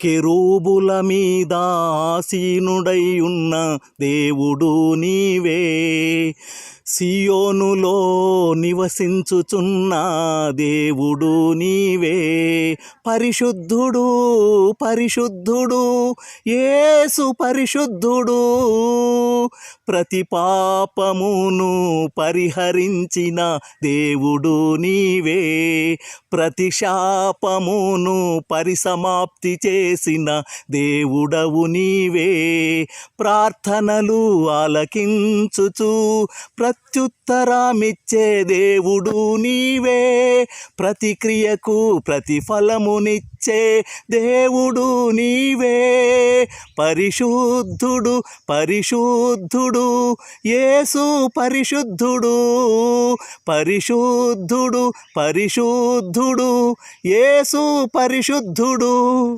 కెరూబుల మీద ఆసీనుడై దేవుడు నీవే. సియోనులో నివసించుచున్న దేవుడు నీవే. పరిశుద్ధుడు పరిశుద్ధుడు ఏసు పరిశుద్ధుడు ప్రతి పాపమును పరిహరించిన దేవుడు నీవే. ప్రతి శాపమును పరిసమాప్తి చేసిన దేవుడవు నీవే. ప్రార్థనలు ఆలకించుచు ప్రత్యుత్తరామిచ్చే దేవుడు నీవే. ప్రతిక్రియకు ప్రతిఫలమునిచ్చే దేవుడు నీవే. పరిశుద్ధుడు పరిశుద్ధుడు యేసు పరిశుద్ధుడు పరిశుద్ధుడు పరిశుద్ధుడు యేసు పరిశుద్ధుడు.